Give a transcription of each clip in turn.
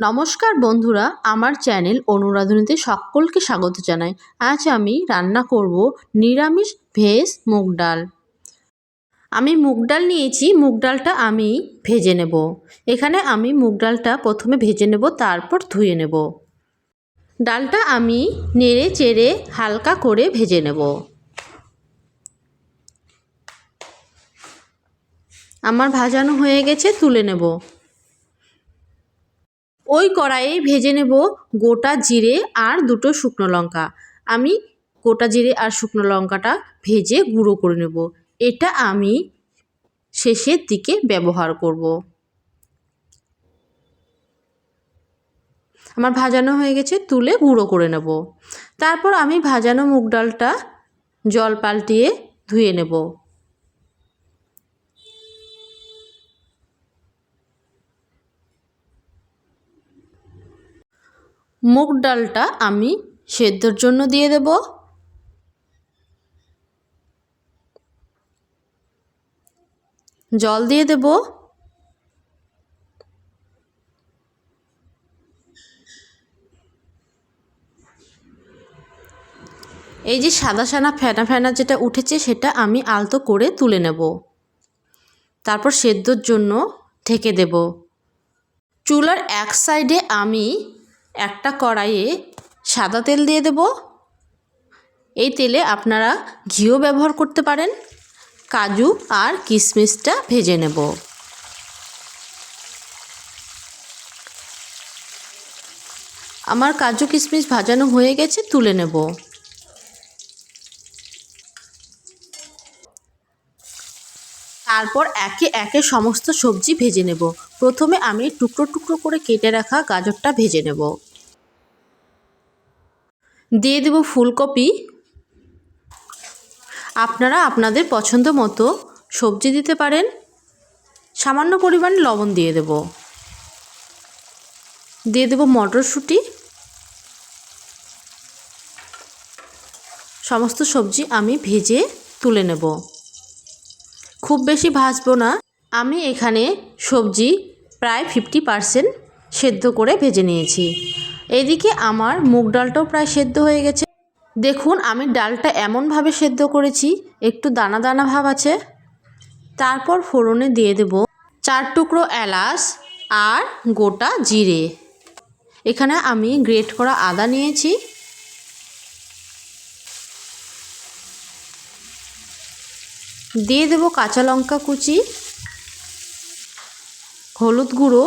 নমস্কার বন্ধুরা, আমার চ্যানেল অনুরাধনীতে সকলকে স্বাগত জানাই। আজ আমি রান্না করব নিরামিষ ভেজ মুগ ডাল। আমি মুগ ডাল নিয়েছি, মুগ ডালটা আমি ভেজে নেব। এখানে আমি মুগ ডালটা প্রথমে ভেজে নেব, তারপর ধুয়ে নেব। ডালটা আমি নেড়ে চেড়ে হালকা করে ভেজে নেব। আমার ভাজানো হয়ে গেছে, তুলে নেব। ওই কড়াইয়ে ভেজে নেব গোটা জিরে আর দুটো শুকনো লঙ্কা। আমি গোটা জিরে আর শুকনো লঙ্কাটা ভেজে গুঁড়ো করে নেব। এটা আমি শেষের দিকে ব্যবহার করব। আমার ভাজানো হয়ে গেছে, তুলে গুঁড়ো করে নেব। তারপর আমি ভাজানো মুগ ডালটা জল পাল্টিয়ে ধুয়ে নেব। মুগ ডালটা আমি সেদ্ধর জন্য দিয়ে দেব। জল দিয়ে দেব। এই যে সাদা সাদা ফেনা ফেনা যেটা উঠেছে সেটা আমি আলতো করে তুলে নেব। তারপর সেদ্ধর জন্য ঢেকে দেব। চুলার এক সাইডে আমি একটা কড়াইয়ে সাদা তেল দিয়ে দেব। এই তেলে আপনারা ঘিও ব্যবহার করতে পারেন। কাজু আর কিশমিশটা ভেজে নেব। আমার কাজু কিশমিশ ভাজানো হয়ে গেছে, তুলে নেব। তারপর একে একে সমস্ত সবজি ভেজে নেব। প্রথমে আমি টুকরো টুকরো করে কেটে রাখা গাজরটা ভেজে নেব। দিয়ে দেব ফুলকপি। আপনারা আপনাদের পছন্দ মতো সবজি দিতে পারেন। সামান্য পরিমাণ লবণ দিয়ে দেব। দিয়ে দেব মটরশুঁটি। সমস্ত সবজি আমি ভেজে তুলে নেব। খুব বেশি ভাজবো না। আমি এখানে সবজি প্রায় ফিফটি পারসেন্ট সেদ্ধ করে ভেজে নিয়েছি। এদিকে আমার মুগ ডালটাও প্রায় সেদ্ধ হয়ে গেছে। দেখুন, আমি ডালটা এমনভাবে সেদ্ধ করেছি, একটু দানা দানা ভাব আছে। তারপর ফোড়নে দিয়ে দেব চার টুকরো এলাচ আর গোটা জিরে। এখানে আমি গ্রেট করা আদা নিয়েছি। দিয়ে দেব কাঁচা লঙ্কা কুচি। হলুদ গুঁড়ো,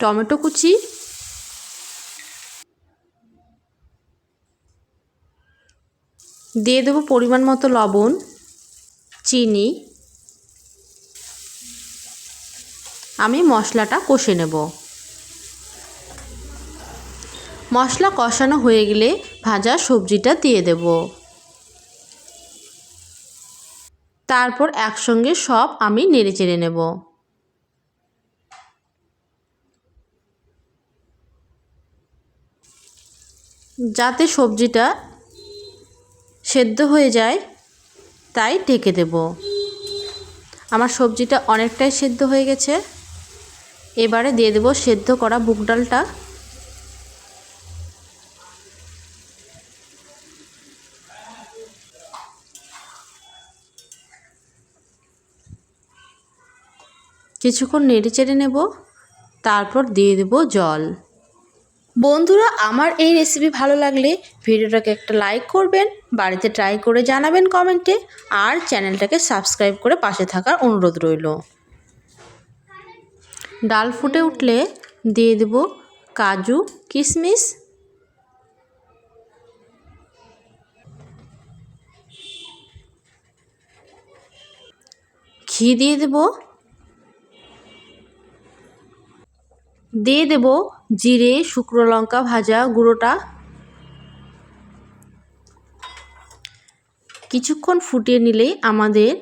টমেটো কুচি, দিয়ে দেবো পরিমাণ মতো লবণ, চিনি। আমি মশলাটা কষে নেব। মশলা কষানো হয়ে গেলে ভাজা সবজিটা দিয়ে দেব। তারপর একসঙ্গে সব আমি নেড়ে চেড়ে নেব। যাতে সবজিটা সেদ্ধ হয়ে যায়, তাই ঢেকে দেব। আমার সবজিটা অনেকটাই সেদ্ধ হয়ে গেছে। এবারে দিয়ে দেবো সেদ্ধ করা বুক ডালটা। কিছুক্ষণ নেড়ে চেড়ে নেব, তারপর দিয়ে দেব জল। বন্ধুরা, আমার এই রেসিপি ভালো লাগলে ভিডিওটাকে একটা লাইক করবেন, বাড়িতে ট্রাই করে জানাবেন কমেন্টে আর চ্যানেলটাকে সাবস্ক্রাইব করে পাশে থাকার অনুরোধ রইল। ডাল ফুটে উঠলে দিয়ে দেব কাজু, কিশমিশ। ঘি দিয়ে দেব দিয়ে দেব জিরে, শুকনো লঙ্কা ভাজা গুঁড়োটা। কিছুক্ষণ ফুটিয়ে নিলেই আমাদের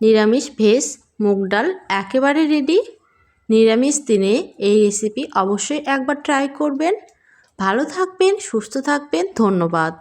নিরামিষ ভেজ মুগ ডাল একেবারে রেডি নিরামিষ দিনে এই রেসিপি অবশ্যই একবার ট্রাই করবেন। ভালো থাকবেন, সুস্থ থাকবেন, ধন্যবাদ।